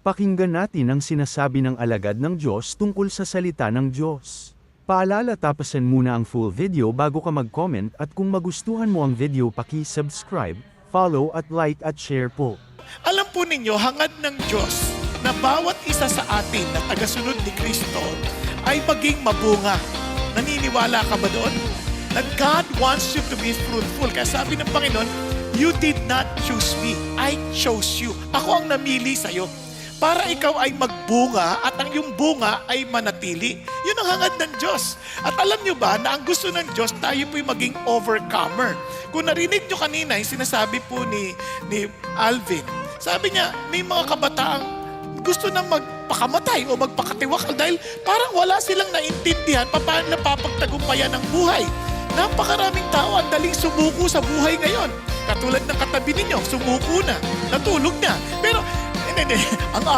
Pakinggan natin ang sinasabi ng alagad ng Diyos tungkol sa salita ng Diyos. Paalala tapasan muna ang full video bago ka mag-comment at kung magustuhan mo ang video paki-subscribe, follow at like at share po. Alam po ninyo, hangad ng Diyos na bawat isa sa atin na tagasunod ni Kristo ay maging mabunga. Naniniwala ka ba doon? Na God wants you to be fruitful. Kaya sabi ng Panginoon, You did not choose me. I chose you. Ako ang namili sa'yo. Para ikaw ay magbunga at ang iyong bunga ay manatili. Yun ang hangad ng Diyos. At alam nyo ba na ang gusto ng Diyos, tayo po'y maging overcomer. Kung narinig nyo kanina, yung sinasabi po ni, ni Alvin, sabi niya, may mga kabataang gusto na magpakamatay o magpakatiwakal dahil parang wala silang naintindihan pa paano napapagtagumpayan ng buhay. Napakaraming tao ang daling sumuko sa buhay ngayon. Katulad ng katabi ninyo, sumuko na, natulog na. Pero, dedi. Allah